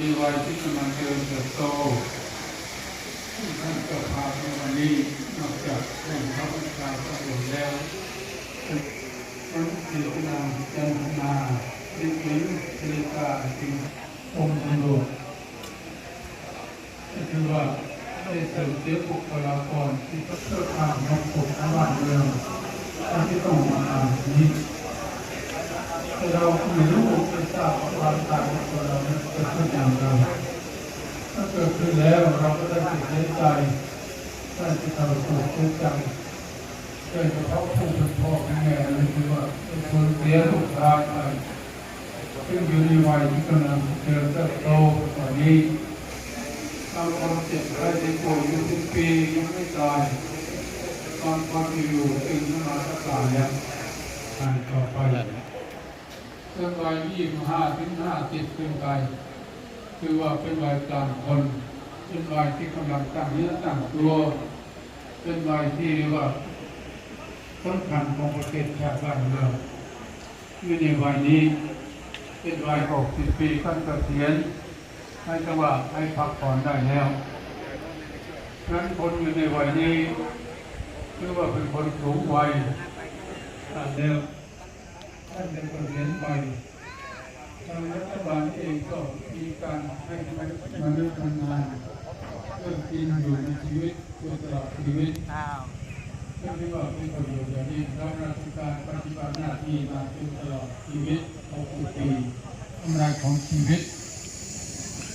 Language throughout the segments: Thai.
มีวัยที่กำลังเจริญเติบโตท่านเจ้าในวันนี้นอกจากเรื่องพระพุทธเจ้าพระองค์แล้วท่านเทวนาจันทนาดิขินเทริกาจิงองค์ตำรวจคือว่าได้เสริมเสียบุคลากรที่เพื่อความของปกบ้านเมืองที่ต้องมาอ่านนี้ เราไม่รู้ไม่ทราบว่าความตายของเรานั้นเกิดขึ้นอย่างไราถ้าเกิดขึ้นแล้วเราก็ได้ติดเสียใจได้ที่เราถูกเสียใจโดยเฉพาะผู้เป็นพ่อเป็นแม่เลยคือว่าสูญเสียลูกชายไปซึ่งอยู่ในวัยที่กำลังเจริญเติบโตตอนนี้บางคนเจ็บไข้ได้ป่วยอยู่เป็นปียังไม่ตายตอนพอที่อยู่ตื่นขึ้นมาก็ตายแล้วตายต่อไป เรื่องวัยยี่สิบห้าถึงห้าสิบขึ้นไป คือว่าเป็นวัยกลางคนเป็นวัยที่กำลังตั้งเนื้อตั้งตัวเป็นวัยที่เรียกว่าสำคัญของประเทศชาติบ้านเมืองอยู่ในวัยนี้ เป็นวัยหกสิบปีขั้นเกษียณให้จังหวะให้พักผ่อนได้แล้วนั้นคนอยู่ในวัยนี้คือว่าเป็นคนสูงวัยอ่านแล้ว ท่านเป็นคนเรียนไปทางรัฐบาลเองก็มีการให้มนุษย์ทำงานเพื่อกินอยู่ในชีวิตเพื่อตลอดชีวิตเพื่อที่ว่าเป็นประโยชน์อย่างนี้รับราชการปฏิบัติหน้าที่มาจนตลอดชีวิต60ปีกำไรของชีวิต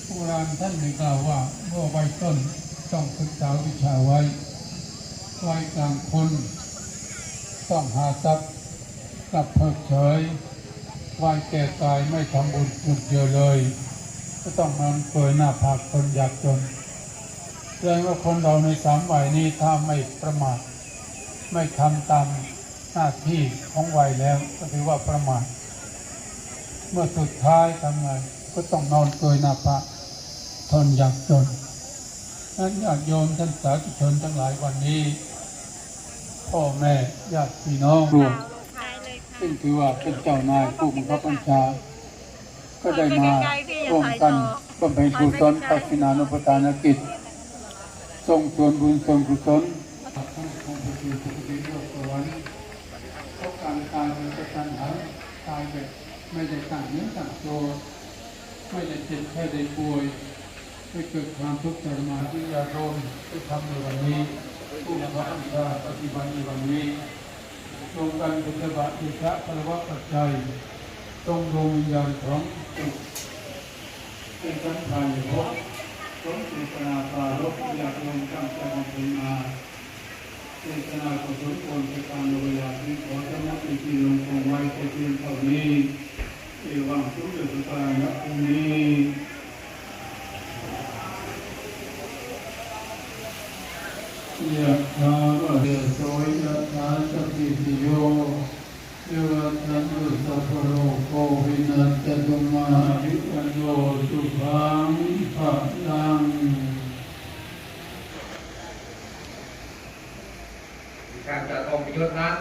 โบราณท่านได้กล่าวว่าเมื่อวัยต้นต้องศึกษาวิชาไว้วัยกลางคนต้องหาทรัพย์ กับเพิกเฉยวายแก่ตายไม่ทำบุญจุดเดียวเลย ก็ต้องนอนเกยหน้าผากคนอยากจนแสดงว่าคนเราในสามวัยนี้ถ้าไม่ประมาทไม่ทำตามหน้าที่ของวัยแล้ว ก็ถือว่าประมาทเมื่อสุดท้ายทำไงก็ต้องนอนเกยหน้าผากทนอยากจนนั้นอยากโยมท่านสาธุชนทั้งหลายวันนี้ พ่อแม่ญาติพี่น้องรวม ซึ่งถือว่าเป็นเจ้านายผู้บังคับบัญชา ก็ได้มาร่วมกันบำเพ็ญกุศลปัสินานุปทานกิจส่งส่วนบุญส่วนกุศลกติโลกสวรรค์เพราะการตายเป็นกระทันหันตายแบบไม่ได้ตั้งเนื้อตั้งตัวไม่ได้เจ็บแค่ได้ป่วยไม่เกิดความทุกข์ทรมานที่ยาโรมที่ทำในวันนี้ผู้บังคับบัญชาปฏิบัติในวันนี้ ตรงกันเป็นบาติพระพระวะปัจจัย ตรงดวงวิญญาณของเป็นสัมพันธ์พบสมจิตนาปารกอยากลงตั้งใจบำเพ็ญมาเจตนาของสมควรในการเวลาที่ขอธรรมะที่ที่ลงคงไว้แต่เพียงเท่านี้เอวังสุขสุตายนะพรุ่งนี้ ยะถาวะเดโสยะถาสัพพิติโยเยวะทันตุสัพพะโรโควินัสจตุมาวิปันโยสุขังภะลังการจะต้องประยศนั้น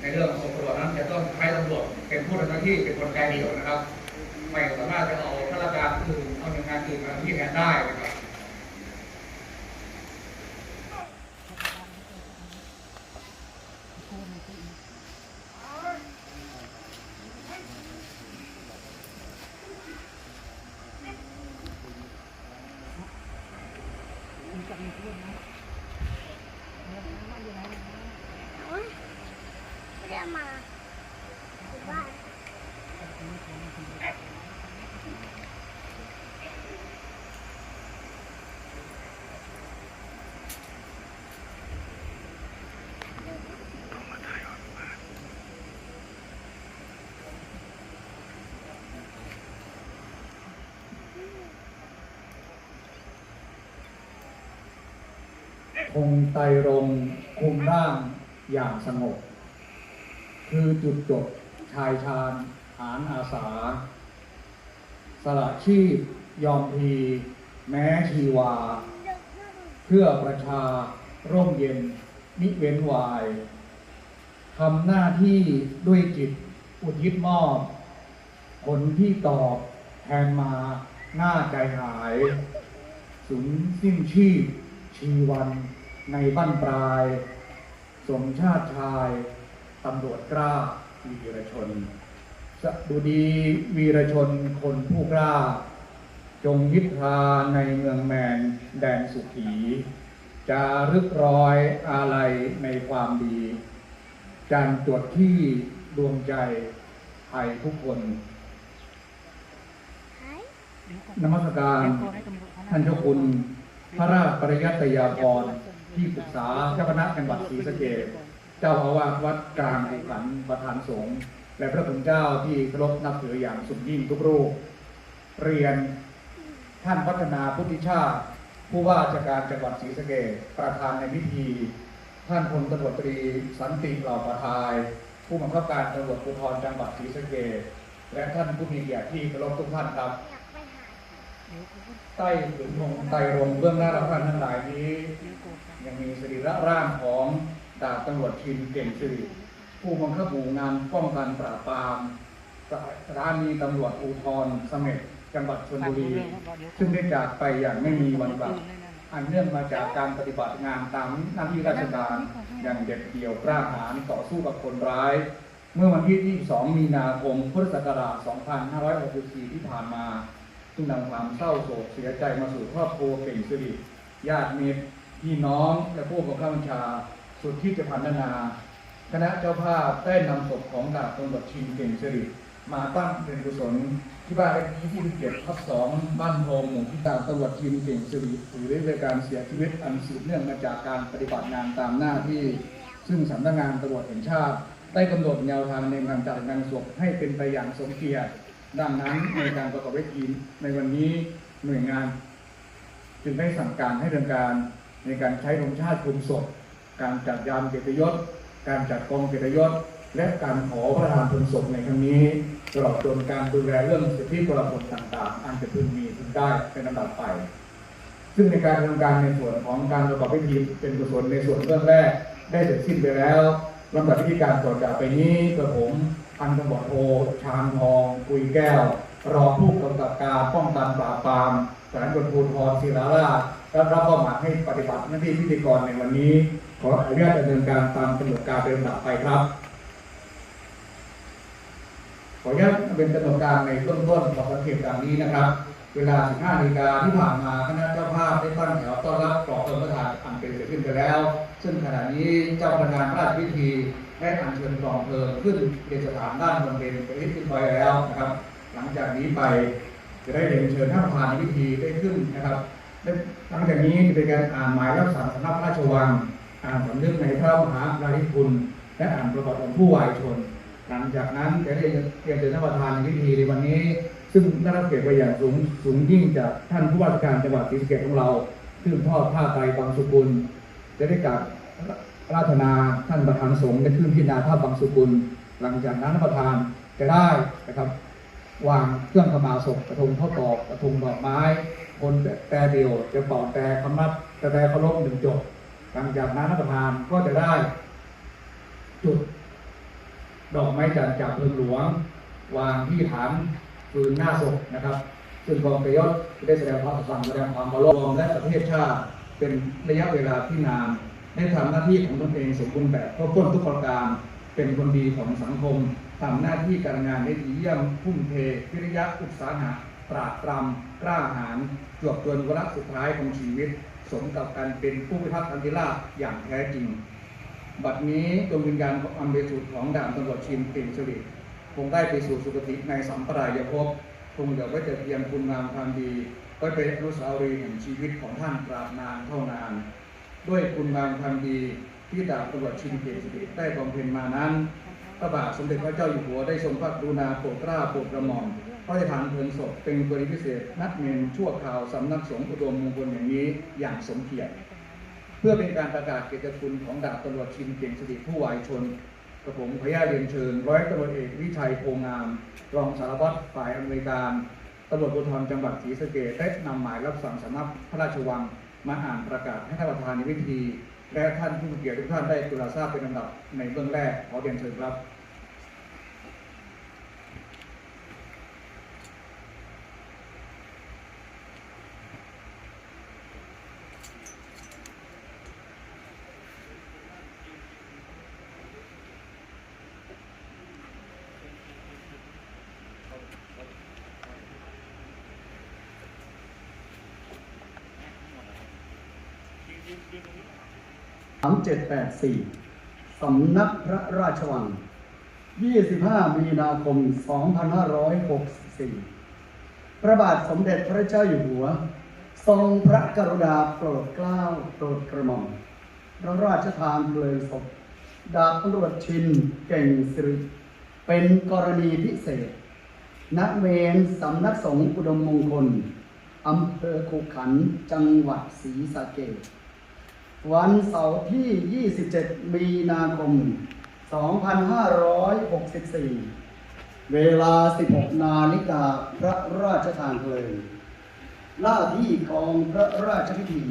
ในเรื่องของตำรวจนั้นจะต้องใช้ตำรวจเป็นผู้ทำหน้าที่เป็นคนกลเดียวนะครับ ไม่สามารถจะเอาข้าราชการอื่นเอาหน่วยงานอื่นมาที่แทนได้นะครับ ไม่ได้มาอยู่บ้าน คงไตรงค์คุมร่างอย่างสงบ คือจุดจบ ชายชาญหานอาสา สละชีพยอมพี แม้ชีวา เพื่อประชาร่มเย็นมิเว้นวายทำหน้าที่ด้วยจิตอุทิศมอบ ผลที่ตอบแทนมาหน้าใจหาย สูญสิ้นชีพชีวันในบ้านปลาย สมชาติชายตำรวจกล้า วีรชนสดุดีวีรชนคนผู้กล้า จงยิทราในเมืองแมนแดนสุขีจารึกรอยอาลัยในความดี จานตรวจที่ดวงใจไทยทุกคนนมัสการท่านเจ้าคุณ พระราชปริยัตยาภรที่ปรึกษาเจ้าคณะจังหวัดศรีสะเกษ เจ้าอาวาสวัดกลางภูขันประธานสงฆ์และพระคุณเจ้าที่เคารพนับถืออย่างสุดยิ่งทุกรูปเรียนท่านพัฒนาพุทธิชาติ ผู้ว่าราชการจังหวัดศรีสะเกษประธานในพิธี ท่านพลตำรวจตรีสันติเหล่าประทาย ผู้บังคับการตำรวจภูธรจังหวัดศรีสะเกษและท่านผู้มีเกียรติที่เคารพทุกท่านครับไปหาใต้ถึงมงไตรงเบื้องหน้าเราท่านทั้งหลายนี้ ยังมีสรีระร่างของ ดาบตำรวจชินเก่งสิริผู้บังคับหมู่งานป้องกันปราบปรามสถานีตำรวจภูธรเสม็ดจังหวัดชลบุรี ซึ่งได้จากไปอย่างไม่มีวันกลับ อันเนื่องมาจากการปฏิบัติงานตามหน้าที่ราชการอย่างเด็ดเดี่ยวกล้าหาญต่อสู้กับคนร้าย เมื่อวันที่ 22 มีนาคม พุทธศักราช 2564 ที่ผ่านมาซึ่งนำความเศร้าโศกเสียใจมาสู่ครอบครัวเก่งสิริญาติมิตรพี่น้องและผู้บังคับบัญชา สุดที่จะพันนา คณะเจ้าภาพได้นำศพของดาบตำรวจชินเก่งสิริมาตั้งเป็นกุศลที่บ้านเลขที่ที่7ทับ2บ้านโพงหมู่ที่ดาบตำรวจชินเก่งสิริถือได้เป็นการเสียชีวิตอันสืบเนื่องมาจากการปฏิบัติงานตามหน้าที่ ซึ่งสำนักงานตำรวจแห่งชาติ ได้กำหนดแนวทางในการจัดงานศพให้เป็นไปอย่างสมเกียรติ ดังนั้นในการประกอบพิธีในวันนี้หน่วยงาน จึงได้สั่งการให้ดำเนินการในการใช้ธงชาติคุมศพ การจัดยามเกียรติยศ การจัดกองเกียรติยศ และการขอพระทานพลิงศพในครั้งนี้ตลอดจนการดูแลเรื่องสิทธิประโยชน์ต่างๆ อันจะพึงมีพึงได้เป็นลำดับไป ซึ่งในการดำเนินการในส่วนของการประกอบพิธีเป็นกุศลในส่วนเรื่องแรก ได้เสร็จสิ้นไปแล้วลำดับพิธีการต่อจากไปนี้กระผมพันตำรวจโทชาญทอง กุยแก้ว รองผู้กำกับการป้องกันปราบปราม สารวจภูธรศิลาราชรับรับมอหมายให้ปฏิบัติหน้าที่พิธีกรในวันนี้ ขออนุญาตดำเนินการตามกำหนดการเป็นลำดับไปครับ ขออนุญาตเป็นกำหนดการในเบื้องต้นของสังเกตดังนี้นะครับ เวลา 15นาฬิกาที่ผ่านมาคณะเจ้าภาพได้ตั้งแถวต้อนรับกรอบธรรมประธานอันเป็นเสร็จสิ้นไปแล้ว ซึ่งขณะนี้เจ้าพนักงานพระราชพิธีได้อัญเชิญกองเพลิงขึ้นเป็นสถานด้านบนเป็นไปที่ขึ้นไปแล้วนะครับ หลังจากนี้ไป จะได้เรียนเชิญท่านประธานในพิธีได้ขึ้นนะครับหลังจากนี้จะเป็นการอ่านหมายรับสั่งสำนักพระราชวังอ่านสำนึกในพระมหากราธิคุณ และอ่านประวัติของผู้วายชน หลังจากนั้นจะได้เรียมเชิญท่านประธานในพิธีในวันนี้ ซึ่งได้รับเกียรติไปอย่างสูงสูงยิ่งจากท่านผู้ว่าการจังหวัดศรีสะเกษของเราซึ่งทอดผ้าไตรบางสุกุล จะได้กราบราธนาท่านประธานสงฆ์ได้ขึ้นพิจารณาผ้าบางสุกุล หลังจากนั้นประธานจะได้นะครับ วางเครื่องขมาศพกระทงข้าวตอกกระทงดอกไม้ คนแต่เดียวจะเป่าแต่คำนับแต่แต่เคารพหนึ่งจบหลังจากนั้นท่านประธานก็จะได้ จุด ดอกไม้จันทร์จากเพลิงหลวง วางที่ฐานฟืนหน้าศพนะครับ ซึ่งกองเกยศได้แสดงความสั่งแสดงความเคารพและประเทศชาติเป็นระยะเวลาที่นานได้ทำหน้าที่ของตนเองสมบูรณ์แบบครบถ้วนทุกประการ เป็นคนดีของสังคมทำหน้าที่การงานได้ดีเยี่ยมพุ่มเทวิริยะอุตสาหะปราดปรำกล้าหาญจวบจนวาระสุดท้ายของชีวิต สมกับการเป็นผู้พิทักษ์สันติราษฎร์อย่างแท้จริง บัดนี้ดวงวิญญาณของอัมเบสุดของดาบตำรวจชินเก่งสริคงได้ไปสู่สุคติในสัมปรายภพคงเหลือไว้แต่เพียงคุณงามความดี ไว้เป็นอนุสาวรีย์แห่งชีวิตของท่านตราบนานเท่านาน ด้วยคุณงามความดี ที่ดาบตำรวจชินเก่งสริได้บำเพ็ญมานั้น พระบาทสมเด็จพระเจ้าอยู่หัวได้ทรงพระกรุณาโปรดเกล้าโปรดกระหม่อมพระราชทานเพลิงศพเป็นกรณีพิเศษ นัดเมนชั่วคราวสำนักสงฆ์อุดมมงคลอย่างนี้อย่างสมเกียรติเพื่อเป็นการประกาศเกียรติคุณของดาบตำรวจชินเก่งสิริผู้วายชนกระผมพยาเรียนเชิญ ร้อยตำรวจเอกวิชัยโพงาม รองสารวัตรฝ่ายอำนวยการตำรวจภูธรจังหวัดศรีสะเกษได้นำหมายรับสั่งสำนักพระราชวังมาอ่านประกาศให้ท่านประธานในพิธี และท่านผู้เกียรติทุกท่านได้กรุณาทราบเป็นลำดับในเบื้องแรกขอเรียนเชิญครับยืตรงนี้ 3784 สำนักพระราชวัง 25 มีนาคม 2564 พระบาทสมเด็จพระเจ้าอยู่หัว ทรงพระกรุณาโปรดเกล้าโปรดกระหม่อมพระราชทานเพลิงศพดาบตำรวจชินเก่งสิริเป็นกรณีพิเศษ ณ เมนสำนักสงฆ์อุดมมงคล อำเภอขุขัน จังหวัดศรีสะเกษ วันเสาร์ที่ 27 มีนาคม 2564 เวลา 16 นาฬิกาพระราชทานเพลิงหน้าที่ของพระราชพิธี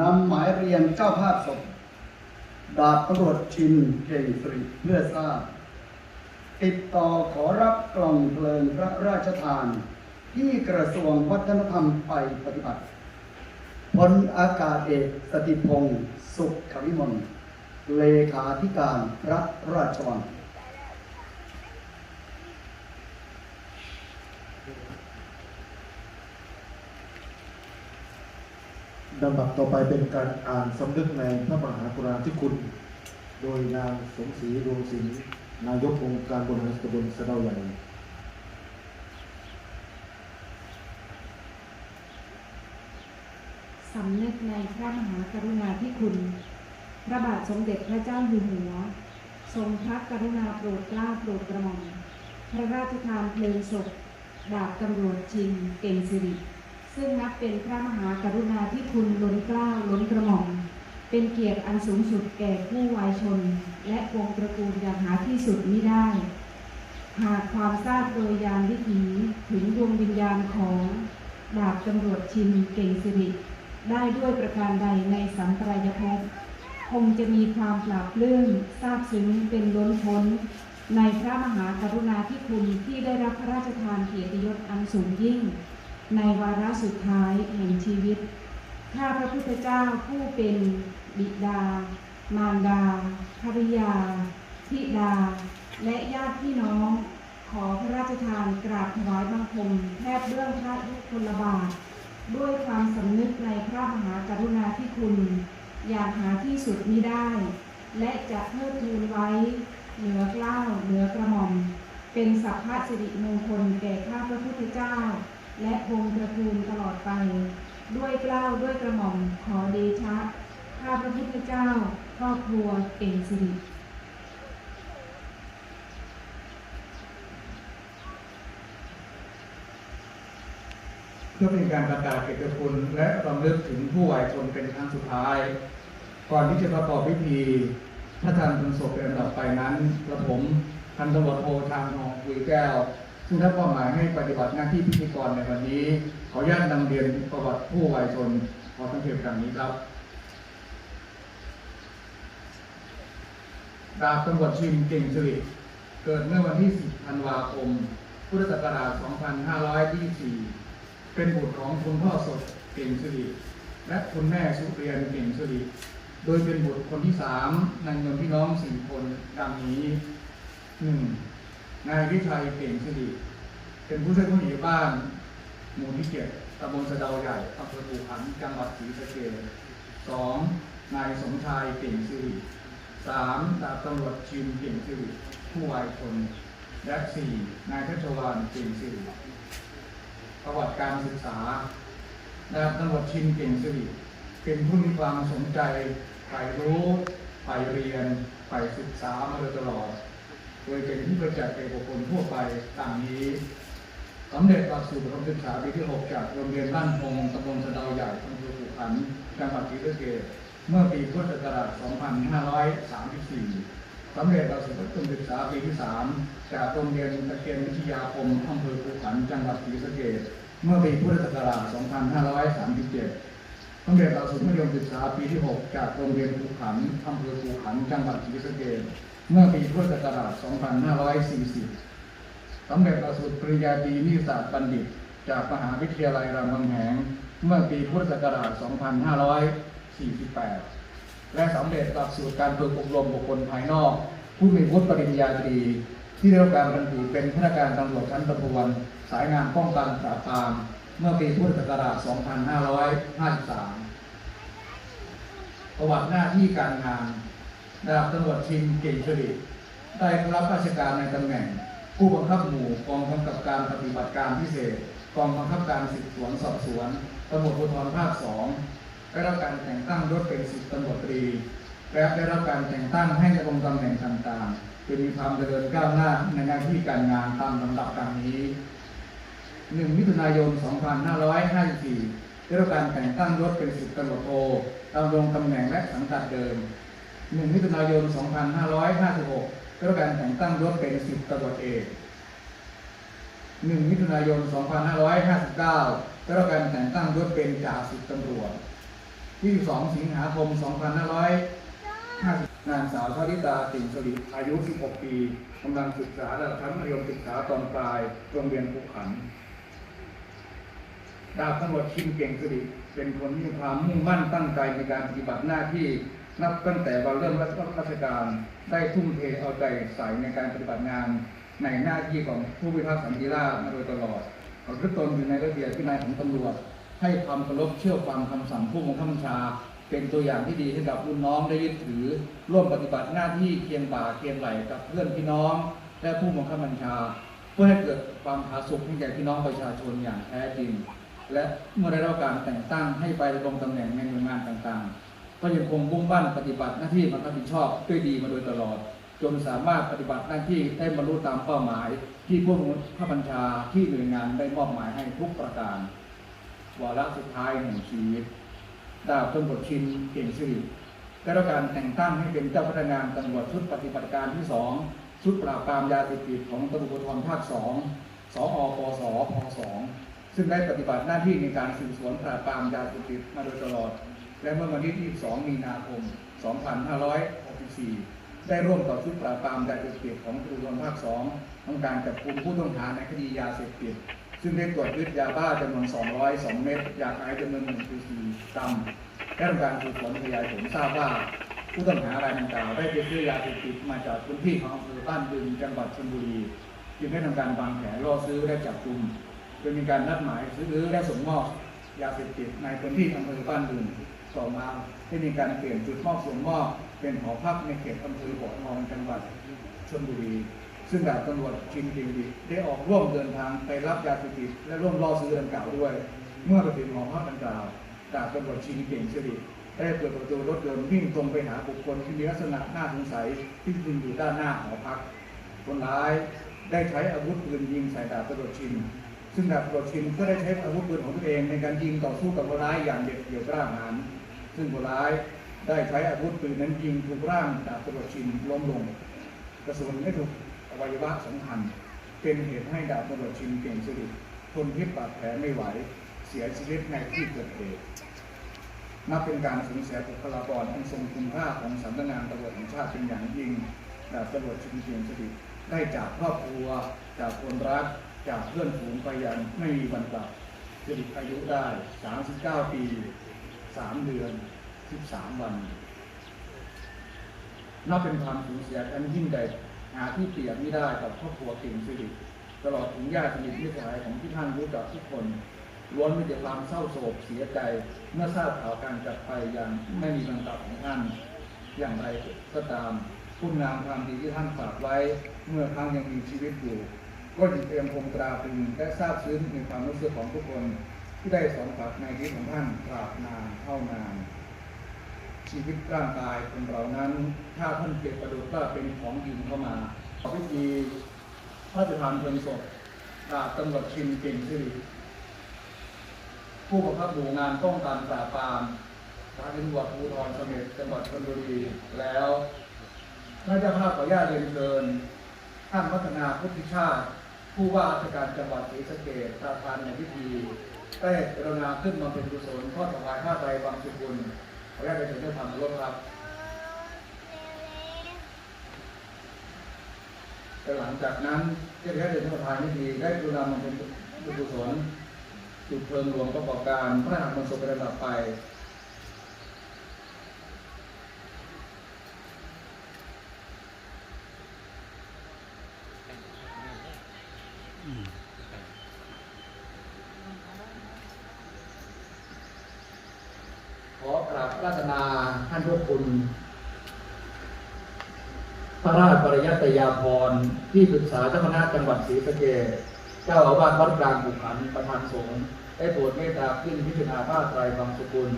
นำหมายเรียงเจ้าภาพศพดาบตำรวจชินเก่งสริเพื่อทราบ ติดต่อขอรับกล่องเพลิงพระราชทาน ที่กระทรวงวัฒนธรรมไปปฏิบัติ พลอากาศเอกสติพงศ์สุขวิมลเลขาธิการพระราชวังลำดับต่อไปเป็นการอ่านสำนึกในพระมหากรุณาธิคุณ โดยนางสมศรีดวงศิลป์นายกองค์การบริหารตำบลสะเดาใหญ่ สำนึกในพระมหากรุณาธิคุณ พระบาทสมเด็จพระเจ้าอยู่หัว ทรงพระกรุณาโปรดเกล้าโปรดกระหม่อมพระราชทานเพลิงศพดาบตำรวจชินเก่งสิริ ซึ่งนับเป็นพระมหากรุณาธิคุณล้นเกล้าล้นกระหม่อม เป็นเกียรติอันสูงสุดแก่ผู้วายชน และวงตระกูลอย่างหาที่สุดมิได้ หากความทราบโดยยานวิถีถึงดวงวิญญาณของดาบตำรวจชินเก่งสิริ ได้ด้วยประการใดในสัมปรยภพคงจะมีความปราบปลื้มซาบซึ้งเป็นล้นพ้น ในพระมหากรุณาธิคุณที่ได้รับพระราชทานเกียรติยศอันสูงยิ่ง ในวาระสุดท้ายแห่งชีวิต ข้าพระพุทธเจ้าผู้เป็นบิดา มารดา ภริยา ธิดา และญาติพี่น้อง ขอพระราชทานกราบถวายบังคมแทบเบื้องพระยุคลบาท ด้วยความสำนึกในพระมหากรุณาธิคุณ อย่างหาที่สุดมิได้ และจะเทิดทูนไว้ เหนือเกล้าวเหนือกระหม่อม เป็นสัพพะสิริมงคลแก่ข้าพระพุทธเจ้า และวงตระกูลตลอดไป ด้วยเกล้าวด้วยกระหม่อมขอเดชะ ข้าพระพุทธเจ้าครอบครัวเก่งสิริ เพื่อเป็นการประกาศเกียรติคุณและรำลึกถึงผู้วายชนเป็นครั้งสุดท้าย ก่อนที่จะประกอบพิธีพระทานเพลิงศพเป็นลำดับไปนั้นกระผมพันตำรวจโททางทองคุยแก้ว ซึ่งได้มอบหมายให้ปฏิบัติหน้าที่พิธีกรในวันนี้ ขออนุญาตนำเรียนประวัติผู้วายชนขอสังเกตดังนี้ครับดาบตำรวจชิมเก่งสิริเกิดเมื่อวันที่ 10 ธันวาคม พุทธศักราช 2524 เป็นบุตรของคุณพ่อสดเก่งสิริและคุณแม่สุเรียนเก่งสิริโดยเป็นบุตรคนที่สามในเงินพี่น้องสี่คนดังนี้หนึ่งนายวิชัยเก่งสิริเป็นผู้ช่วยผู้ใหญ่บ้านหมู่ที่เจ็ดตำบลสะเดาใหญ่อำเภอภูขันจังหวัดศรีสะเกษสองนายสมชายเก่งสิริสามดาบตำรวจชิมเก่งสิริผู้วายชนและสี่นายเพชรวานเก่งสิริ ประวัติการศึกษาดาบตำรวจชิมเก่งสิริเป็นผู้มีความสนใจใฝ่รู้ใฝ่เรียนใฝ่ศึกษามาโดยตลอด โดยเป็นที่ประจักษ์แก่บุคคลทั่วไปต่างนี้สำเร็จหลักสูตรประถมศึกษาปีที่ 6 จากโรงเรียนบ้านพงตำบลสะดาวใหญ่อำเภอขุขันจังหวัดศรีสะเกษเมื่อปีพุทธศักราช 2534 สำเร็จหลักสูตรประถมศึกษาปีที่ 3 จากโรงเรียนตะเคียนวิทยาคมอำเภอภูขันจังหวัดศรีสะเกษเมื่อปีพุทธศักราช 2537สำเร็จหลักสูตรมัธยมศึกษาปีที่ 6 จากโรงเรียนภูขันอำเภอภูขันจังหวัดศรีสะเกษเมื่อปีพุทธศักราช 2540สำเร็จหลักสูตรปริญญาตรีนิติศาสตร์บัณฑิต จากมหาวิทยาลัยรามคำแหงเมื่อปีพุทธศักราช 2548 และสำเร็จหลักสูตรการฝึกอบรมบุคคลภายนอก ผู้มีวุฒิปริญญาตรี ที่ได้รับการบรรจุเป็นข้าราชการตำรวจชั้นปรวนสายงานป้องกันปราบปราม เมื่อปีพุทธศักราช 2553 ประวัติหน้าที่การงานดาบตำรวจชินเก่งฉลิตได้รับราชการในตำแหน่ง ผู้บังคับหมู่กองกำกับการปฏิบัติการพิเศษ กองบังคับการสืบสวนสอบสวนตำรวจภูธรภาคสอง ได้รับการแต่งตั้งยศเป็นสิบตำรวจตรี และได้รับการแต่งตั้งให้ดำรงตำแหน่งต่างๆโดยมีความเจริญก้าวหน้าในหน้าที่การงานตามลำดับดังนี้ 1 มิถุนายน 2554 ได้รับการแต่งตั้งยศเป็นสิบตำรวจโทดำรงตำแหน่งและสังกัดเดิม 1 มิถุนายน 2556 ได้รับการแต่งตั้งยศเป็นสิบตำรวจเอก1 มิถุนายน 2559 ได้รับการแต่งตั้งยศเป็นจ่าสิบตำรวจ 22 สิงหาคม 2550นางสาวชาลิตาติ่งสลิอายุ 16 ปีกำลังศึกษาระดับชั้นมัธยมศึกษาตอนปลายโรงเรียนภูขันดาบตำรวจชิมเก่งสิริเป็นคนที่มีความมุ่งมั่นตั้งใจในการปฏิบัติหน้าที่นับตั้งแต่วันเริ่มรับราชการได้ทุ่มเทเอาใจใส่ในการปฏิบัติงานในหน้าที่ของผู้พิทักษ์สันติราษฎร์มาโดยตลอดประพฤติตนอยู่ในระเบียบวินัยของตำรวจ ให้ความเคารพเชื่อฟังคำสั่งผู้บังคับบัญชา เป็นตัวอย่างที่ดีให้กับรุ่นน้องได้ยึดถือ ร่วมปฏิบัติหน้าที่เคียงบ่าเคียงไหลกับเพื่อนพี่น้อง และผู้บังคับบัญชา เพื่อให้เกิดความผาสุกให้แก่พี่น้องประชาชนอย่างแท้จริง และเมื่อได้รับการแต่งตั้งให้ไปดำรงตำแหน่งในหน่วยงานต่างๆ ก็ยังคงมุ่งมั่นปฏิบัติหน้าที่มันรับผิดชอบด้วยดีมาโดยตลอดจนสามารถปฏิบัติหน้าที่ได้บรรลุตามเป้าหมาย ที่ผู้บังคับบัญชาที่หน่วยงานได้มอบหมายให้ทุกประการ วาระสุดท้ายแห่งชีวิต ดาบตำรวจชินเก่งสิริได้รับการแต่งตั้งให้เป็นเจ้าพนักงานตำรวจชุดปฏิบัติการที่สองชุดปราบปรามยาเสพติดของตำรวจภูธรภาคสองสอปสพสองซึ่งได้ปฏิบัติหน้าที่ในการสืบสวนปราบปรามยาเสพติดมาโดยตลอด และเมื่อวันที่22มีนาคม 2564 ได้ร่วมต่อชุดปราบปรามยาเสพติดของตำรวจภาคสองทำการจับกุมผู้ต้องหาในคดียาเสพติด ซึ่งได้ตรวจยึดยาบ้าจำนวน 202 เม็ดยาไอซ์จำนวน1.4กรัมและทำการสืบสวนขยายผลทราบว่า ผู้ต้องหารายดังกล่าวได้ไปซื้อยาเสพติดมาจากพื้นที่ของอำเภอบ้านบึงจังหวัดชลบุรีจึงได้ทำการวางแผนล่อซื้อและจับกลุ่มโดยมีการนัดหมายซื้อและส่งมอบยาเสพติดในพื้นที่อำเภอบ้านบึงต่อมาได้มีการเปลี่ยนจุดมอบส่งมอบเป็นหอพักในเขตอำเภอบ่อทองจังหวัดชลบุรี ซึ่งดาบตำรวจชินเก่งดีได้ออกร่วมเดินทางไปรับยาเสพติดและร่วมล่อซื้อดังกล่าด้วย เมื่อไปถึงหอพักดังกล่าวดาบตำรวจชินเก่งสิริได้เปิดประตูรถยนต์วิ่งตรงไปหาบุคคลที่มีลักษณะน่าสงสัยที่ยืนอยู่ด้านหน้าหอพัก คนร้ายได้ใช้อาวุธปืนยิงใส่ดาบตำรวจชิน ซึ่งดาบตำรวจชินก็ได้ใช้อาวุธปืนของตัวเองในการยิงต่อสู้กับคนร้ายอย่างเด็ดเดี่ยวกล้าหาญซึ่งคนร้ายได้ใช้อาวุธปืนนั้นยิงถูกร่างดาบตำรวจชินล้มลง กระสุนได้ถูก วัยวะสำคัญ เป็นเหตุให้ดาบตำรวจชินเก่งสิริทนพิษบาดแผลไม่ไหว เสียชีวิตในที่เกิดเหตุนับเป็นการสูญเสียบุคลากรอันทรงคุณค่าของสำนักงานตำรวจแห่งชาติเป็นอย่างยิ่งดาบตำรวจชินเก่งสิริได้จากครอบครัว จากคนรัก จากเพื่อนฝูงไปยันไม่มีวันกลับสิริอายุได้ 39 ปี 3 เดือน 13 วันนับเป็นความสูญเสียอันยิ่งใหญ่ หาที่เปรียบไม่ได้กับครอบครัวเก่งสิริตลอดถึงญาติสนิทมิตรสหายของที่ท่านรู้จักทุกคนล้วนมีแต่ความเศร้าโศกเสียใจเมื่อทราบข่าวการจากไปอย่างไม่มีวันกลับของท่านอย่างไรก็ตามคุณงามความดีที่ท่านฝากไว้ เมื่อครั้งยังมีชีวิตอยู่ ก็ยังเตรียมคงตราตรึงและทราบซึ้งในความรู้สึกของทุกคน ที่ได้สอนฝากในชีวิตของท่านตราบนานเท่านาน ชีวิตร่างกายคนเรานั้น ถ้าท่านเก็บประดุจว่าเป็นของยืมเข้ามาพิธีพระราชทานเพลิงศพดาบตำรวจชินเก่งสิริผู้บังคับหมู่งานป้องกันปราบปรามทางตำรวจภูธรเสม็ดจังหวัดชลบุรีแล้วพระเจ้าภาพขออนุญาตเรียนเชิญท่านวัฒนาพุทธิชาติ ผู้ว่าราชการจังหวัดศรีสะเกษประธานในพิธีได้กรุณาขึ้นมาเป็นกุศลทอดถวายผ้าไตรบางสุกุล ขออนุญาตไปถึงเรื่องทำร่วมครับแต่หลังจากนั้นเจ้าหน้าที่เดินประธานพิธีได้กรุณามาเป็นบุญกุศลจุดเพลิงหลวงประกอบการพระหัตถ์มันศพไประดับไปขอก ราบราชนาท่านพวกคุณ พระราชปริยัตยาพรที่ปรึกษาเจ้าคณะจังหวัดศรีสะเกษเจ้าอาวาสวัดกลางบุขันประธานสงฆ์ได้โปรดเมตตาขึ้นพิจารณาพระไตรบางสกุล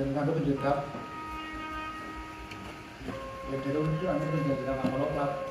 ขอเชิญท่านทุกท่านครับเรียนเชิญทุกท่านทุกท่านจะมาเคารพครับ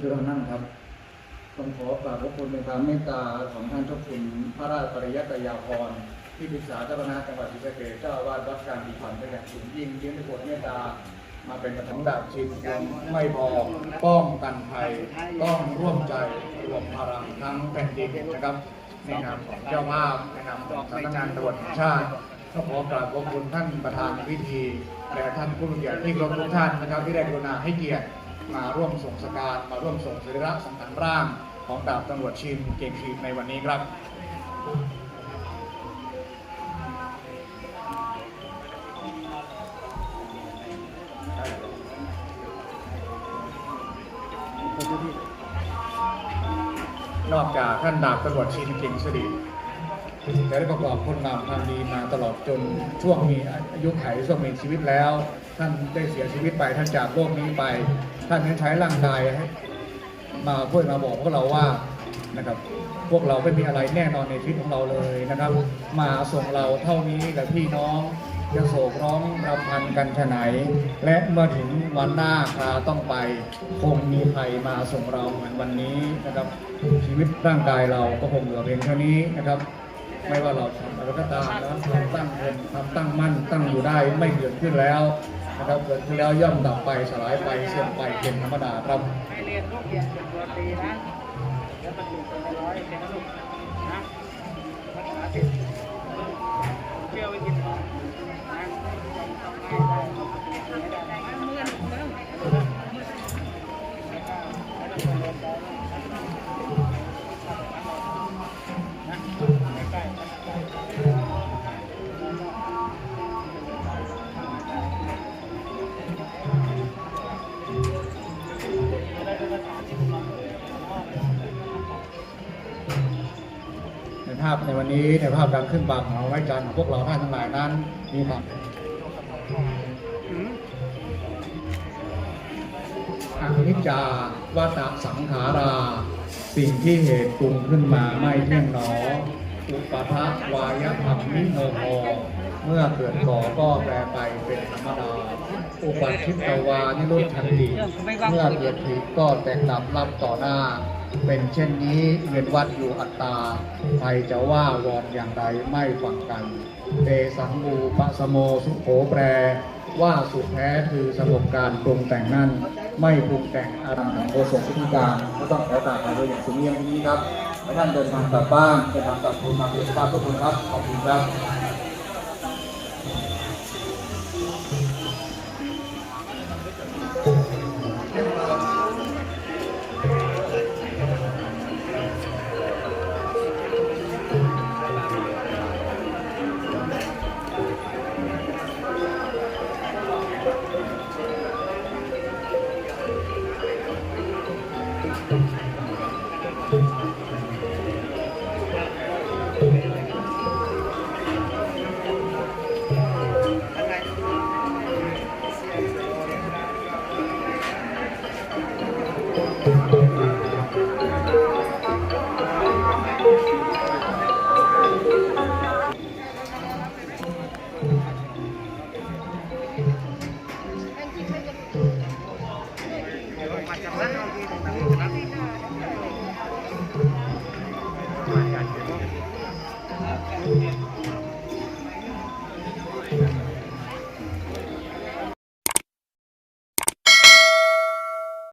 เชิญนั่งครับต้องขอกราบขอบคุณในความเมตตาของท่านเจ้าคุณพระราชปริยัติยาภรที่ปรึกษาเจ้าคณะจังหวัดศรีสะเกษเจ้าอาวาสวัดกางดีพันธ์เป็นอย่างสูงยิ่งยื่นในโปรดเมตตามาเป็นประถมดาบชินยังไม่พอป้องกันภัยต้องร่วมใจรวมพลังทั้งแผ่นดินนะครับในนามของเจ้าภาพในนามของสำนักงานตำรวจแห่งชาติก็ขอกราบขอบคุณท่านประธานพิธีและท่านผู้มีเกียรติที่เคารพทุกท่านนะครับที่ได้กรุณาให้เกียรติ มาร่วมส่งสการมาร่วมส่งสรีระสังขารร่างของดาบตำรวจชินเก่งชีพในวันนี้ครับนอกจากท่านดาบตำรวจชินเก่งสดีจะได้ประกอบคุณงามความดีมาตลอดจนช่วงมีอายุไขช่วงมีชีวิตแล้ว ท่านได้เสียชีวิตไปท่านจากโลกนี้ไป ท่านนั้นใช้ร่างกายมาพูดมาบอกพวกเราว่านะครับพวกเราไม่มีอะไรแน่นอนในชีวิตของเราเลยนะครับ มาส่งเราเท่านี้และพี่น้องจะโศกร้องรำพันกันฉะไหน และเมื่อถึงวันหน้าคราต้องไป คงมีใครมาส่งเราเหมือนวันนี้นะครับ ชีวิตร่างกายเราก็คงเหลือเพียงเท่านี้นะครับ ไม่ว่าเราทำอะไรก็ตามนะครับเราตั้งเป็นทำตั้งมั่นตั้งอยู่ได้ไม่เกิดขึ้นแล้ว นะครับเกิดขึ้นแล้วย่อมดับไปสลายไปเสื่อมไปเป็นธรรมดาครับให้เรียนลูาพในวันนี้ในภาพการขึ้นบางของเราไว้จันของพวกเราท่านทั้งหลายนั้นมีความอนิจจาวัตสังขารา สิ่งที่เหตุปรุงขึ้นมาไม่เที่ยงหนอ อุปทะวายธรรมนิโมโหเมื่อเกิดก่อก็แปรไปเป็นธรรมดา อุปัชิตวานิโรธทันติเมื่อเกิดผิดก็แตกดับรับต่อหน้า เป็นเช่นนี้เวียนวัดอยู่อัตตาใครจะว่าวอนอย่างใดไม่ฟังกันเตสังบูปะสโมสุโขแปร ว่าสุขแท้คือสงบการปรุงแต่งนั้นไม่ปรุงแต่งอารมณ์ของโฆษกพิธีการก็ต้องขอกราบขอโดยอย่างสูงเยี่ยมนี้ครับและท่านเดินทางกลับบ้านเดินทางกลับภูมิมาเป็นทราบทุกคนครับขอบคุณครับ